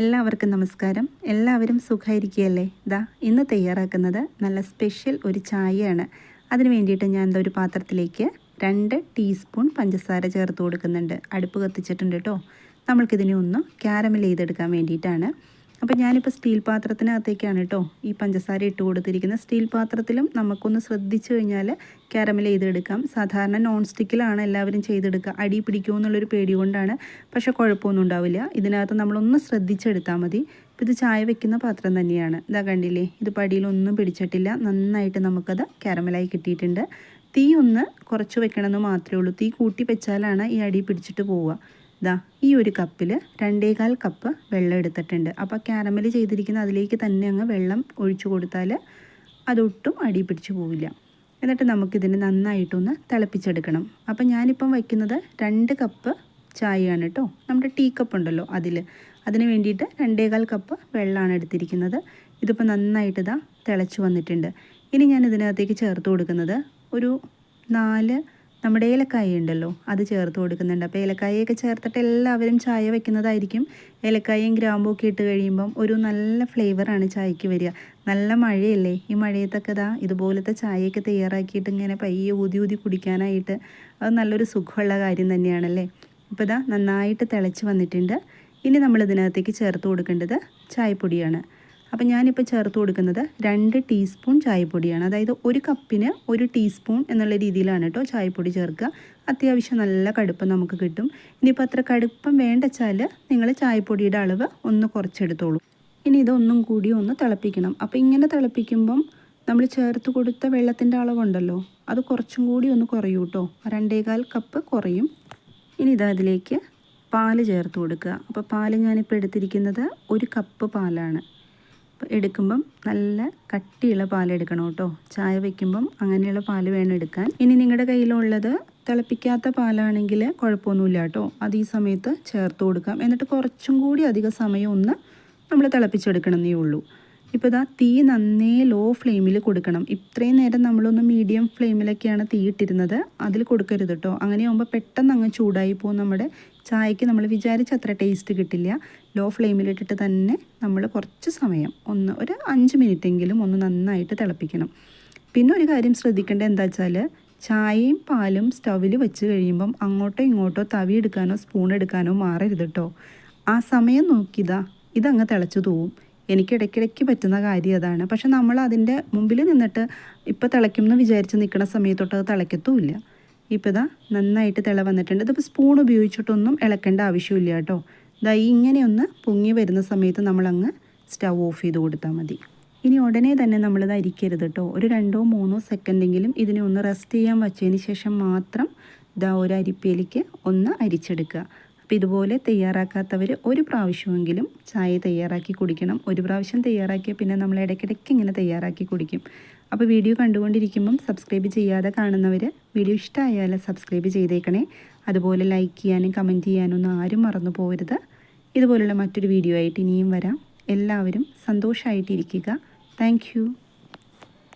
എല്ലാവർക്കും നമസ്കാരം. എല്ലാവരും സുഖമായിരിക്കുകയല്ലേ? ദാ ഇന്ന് തയ്യാറാക്കുന്നത് നല്ല സ്പെഷ്യൽ ഒരു ചായയാണ്. അതിന് വേണ്ടിയിട്ട് ഞാൻ ഒരു പാത്രത്തിലേക്ക് രണ്ട് ടീസ്പൂൺ പഞ്ചസാര ചേർത്ത് കൊടുക്കുന്നുണ്ട്. അടുപ്പ് കത്തിച്ചിട്ടുണ്ട് കേട്ടോ. നമ്മൾക്കിതിനെ ഒന്ന് ക്യാരമൽ ചെയ്തെടുക്കാൻ വേണ്ടിയിട്ടാണ്. അപ്പോൾ ഞാനിപ്പോൾ സ്റ്റീൽ പാത്രത്തിനകത്തേക്കാണ് കേട്ടോ ഈ പഞ്ചസാര ഇട്ട് കൊടുത്തിരിക്കുന്നത് സ്റ്റീൽ പാത്രത്തിലും നമുക്കൊന്ന് ശ്രദ്ധിച്ചു കഴിഞ്ഞാൽ കാരമൽ ചെയ്തെടുക്കാം. സാധാരണ നോൺ സ്റ്റിക്കിലാണ് എല്ലാവരും ചെയ്തെടുക്കുക. അടി പിടിക്കുമെന്നുള്ളൊരു പേടി കൊണ്ടാണ്. പക്ഷേ കുഴപ്പമൊന്നും ഉണ്ടാവില്ല. ഇതിനകത്ത് നമ്മളൊന്ന് ശ്രദ്ധിച്ചെടുത്താൽ മതി. ഇപ്പം ഇത് ചായ വെക്കുന്ന പാത്രം തന്നെയാണ്. ഇതാ കണ്ടില്ലേ? ഇത് പടിയിലൊന്നും പിടിച്ചിട്ടില്ല. നന്നായിട്ട് നമുക്കത് കാരമലായി കിട്ടിയിട്ടുണ്ട്. തീ ഒന്ന് കുറച്ച് വെക്കണമെന്ന് മാത്രമേ ഉള്ളൂ. തീ കൂട്ടി വെച്ചാലാണ് ഈ അടി പിടിച്ചിട്ട് പോവുക. ദാ ഈ ഒരു കപ്പിൽ രണ്ടേകാൽ കപ്പ് വെള്ളം എടുത്തിട്ടുണ്ട്. അപ്പോൾ ക്യാരമൽ ചെയ്തിരിക്കുന്ന അതിലേക്ക് തന്നെ അങ്ങ് വെള്ളം ഒഴിച്ചു കൊടുത്താൽ അതൊട്ടും അടി പിടിച്ചു പോവില്ല. എന്നിട്ട് നമുക്കിതിന് നന്നായിട്ടൊന്ന് തിളപ്പിച്ചെടുക്കണം. അപ്പം ഞാനിപ്പം വയ്ക്കുന്നത് രണ്ട് കപ്പ് ചായയാണ് കേട്ടോ നമ്മുടെ ടീ കപ്പ് ഉണ്ടല്ലോ അതിൽ അതിന് വേണ്ടിയിട്ട് രണ്ടേകാൽ കപ്പ് വെള്ളമാണ് എടുത്തിരിക്കുന്നത്. ഇതിപ്പോൾ നന്നായിട്ട് ഇതാ തിളച്ച് വന്നിട്ടുണ്ട്. ഇനി ഞാൻ ഇതിനകത്തേക്ക് ചേർത്ത് കൊടുക്കുന്നത് ഒരു നാല് നമ്മുടെ ഏലക്കായ ഉണ്ടല്ലോ അത് ചേർത്ത് കൊടുക്കുന്നുണ്ട്. അപ്പോൾ ഏലക്കായയൊക്കെ ചേർത്തിട്ട് എല്ലാവരും ചായ വെക്കുന്നതായിരിക്കും ഏലക്കായയും ഗ്രാമ്പും ഒക്കെ ഇട്ട് കഴിയുമ്പം ഒരു നല്ല ഫ്ലേവറാണ് ചായക്ക് വരിക. നല്ല മഴയല്ലേ? ഈ മഴയത്തൊക്കെ ഇതാ ഇതുപോലത്തെ ചായയൊക്കെ തയ്യാറാക്കിയിട്ട് ഇങ്ങനെ പയ്യെ ഊതി ഊതി കുടിക്കാനായിട്ട് അത് നല്ലൊരു സുഖമുള്ള കാര്യം തന്നെയാണല്ലേ? ഇപ്പോൾ ഇതാ നന്നായിട്ട് തിളച്ച് വന്നിട്ടുണ്ട്. ഇനി നമ്മൾ ഇതിനകത്തേക്ക് ചേർത്ത് കൊടുക്കേണ്ടത് ചായപ്പൊടിയാണ്. അപ്പം ഞാനിപ്പോൾ ചേർത്ത് കൊടുക്കുന്നത് രണ്ട് ടീസ്പൂൺ ചായപ്പൊടിയാണ്. അതായത് ഒരു കപ്പിന് ഒരു ടീസ്പൂൺ എന്നുള്ള രീതിയിലാണ് കേട്ടോ ചായപ്പൊടി ചേർക്കുക. അത്യാവശ്യം നല്ല കടുപ്പം നമുക്ക് കിട്ടും. ഇനിയിപ്പോൾ അത്ര കടുപ്പം വേണ്ടച്ചാൽ നിങ്ങൾ ചായപ്പൊടിയുടെ അളവ് ഒന്ന് കുറച്ചെടുത്തോളൂ. ഇനി ഇതൊന്നും കൂടി ഒന്ന് തിളപ്പിക്കണം. അപ്പോൾ ഇങ്ങനെ തിളപ്പിക്കുമ്പം നമ്മൾ ചേർത്ത് കൊടുത്ത വെള്ളത്തിന്റെ അളവുണ്ടല്ലോ അത് കുറച്ചും കൂടി ഒന്ന് കുറയൂ കേട്ടോ രണ്ടേകാൽ കപ്പ് കുറയും. ഇനി ഇതാ അതിലേക്ക് പാൽ ചേർത്ത് കൊടുക്കുക. അപ്പോൾ പാൽ ഞാനിപ്പോൾ എടുത്തിരിക്കുന്നത് ഒരു കപ്പ് പാലാണ്. എടുക്കുമ്പം നല്ല കട്ടിയുള്ള പാൽ എടുക്കണം കേട്ടോ. ചായ വയ്ക്കുമ്പം അങ്ങനെയുള്ള പാൽ വേണം എടുക്കാൻ. ഇനി നിങ്ങളുടെ കയ്യിലുള്ളത് തിളപ്പിക്കാത്ത പാലാണെങ്കിൽ കുഴപ്പമൊന്നുമില്ല കേട്ടോ. അത് ഈ സമയത്ത് ചേർത്ത് കൊടുക്കാം. എന്നിട്ട് കുറച്ചും കൂടി അധിക സമയം ഒന്ന് നമ്മൾ തിളപ്പിച്ചെടുക്കണമെന്നേ ഉള്ളൂ. ഇപ്പോൾ ഇതാ തീ നന്നേ ലോ ഫ്ലെയിമിൽ കൊടുക്കണം. ഇത്രയും നേരം നമ്മളൊന്ന് മീഡിയം ഫ്ലെയിമിലൊക്കെയാണ് തീ ഇട്ടിരുന്നത്. അതിൽ കൊടുക്കരുത് കേട്ടോ അങ്ങനെയാകുമ്പോൾ പെട്ടെന്ന് അങ്ങ് ചൂടായി പോകും നമ്മുടെ ചായക്ക്. നമ്മൾ വിചാരിച്ച അത്ര ടേസ്റ്റ് കിട്ടില്ല. ലോ ഫ്ലെയിമിലിട്ടിട്ട് തന്നെ നമ്മൾ കുറച്ച് സമയം ഒന്ന് ഒരു അഞ്ച് മിനിറ്റെങ്കിലും ഒന്ന് നന്നായിട്ട് തിളപ്പിക്കണം. പിന്നെ ഒരു കാര്യം ശ്രദ്ധിക്കേണ്ടത് എന്താ വെച്ചാൽ ചായയും പാലും സ്റ്റവിൽ വെച്ച് കഴിയുമ്പം അങ്ങോട്ടോ ഇങ്ങോട്ടോ തവി എടുക്കാനോ സ്പൂൺ എടുക്കാനോ മാറരുത് കേട്ടോ ആ സമയം നോക്കിയതാ ഇതങ്ങ് തിളച്ചു തൂവും എനിക്ക് ഇടയ്ക്കിടയ്ക്ക് പറ്റുന്ന കാര്യം അതാണ്. പക്ഷെ നമ്മൾ അതിന്റെ മുമ്പിൽ നിന്നിട്ട് ഇപ്പോൾ തിളയ്ക്കും എന്ന് വിചാരിച്ച് നിൽക്കുന്ന സമയത്തൊട്ട് അത് തിളയ്ക്കത്തുമില്ല. ഇപ്പോൾ ഇതാ നന്നായിട്ട് തിള വന്നിട്ടുണ്ട്. ഇതിപ്പോൾ സ്പൂൺ ഉപയോഗിച്ചിട്ടൊന്നും ഇളക്കേണ്ട ആവശ്യമില്ല കേട്ടോ. ഇതാ ഇങ്ങനെയൊന്ന് പൊങ്ങി വരുന്ന സമയത്ത് നമ്മളങ്ങ് സ്റ്റവ് ഓഫ് ചെയ്ത് കൊടുത്താൽ മതി. ഇനി ഉടനെ തന്നെ നമ്മളിത് അരിക്കരുത് കേട്ടോ. ഒരു രണ്ടോ മൂന്നോ സെക്കൻഡെങ്കിലും ഇതിനെ ഒന്ന് റെസ്റ്റ് ചെയ്യാൻ വച്ചതിന് ശേഷം മാത്രം ഇതാ ഒരു അരിപ്പയിലേക്ക് ഒന്ന് അരിച്ചെടുക്കുക. അപ്പോൾ ഇതുപോലെ തയ്യാറാക്കാത്തവർ ഒരു പ്രാവശ്യമെങ്കിലും ചായ തയ്യാറാക്കി കുടിക്കണം. ഒരു പ്രാവശ്യം തയ്യാറാക്കിയാൽ പിന്നെ നമ്മൾ ഇടയ്ക്കിടയ്ക്ക് ഇങ്ങനെ തയ്യാറാക്കി കുടിക്കും. അപ്പോൾ വീഡിയോ കണ്ടുകൊണ്ടിരിക്കുമ്പം സബ്സ്ക്രൈബ് ചെയ്യാതെ കാണുന്നവർ വീഡിയോ ഇഷ്ടമായാൽ സബ്സ്ക്രൈബ് ചെയ്തേക്കണേ. അതുപോലെ ലൈക്ക് ചെയ്യാനും കമന്റ് ചെയ്യാനൊന്നും ആരും മറന്നു പോകരുത് ഇതുപോലുള്ള മറ്റൊരു വീഡിയോ ആയിട്ട് ഇനിയും വരാം. എല്ലാവരും സന്തോഷമായിട്ടിരിക്കുക താങ്ക്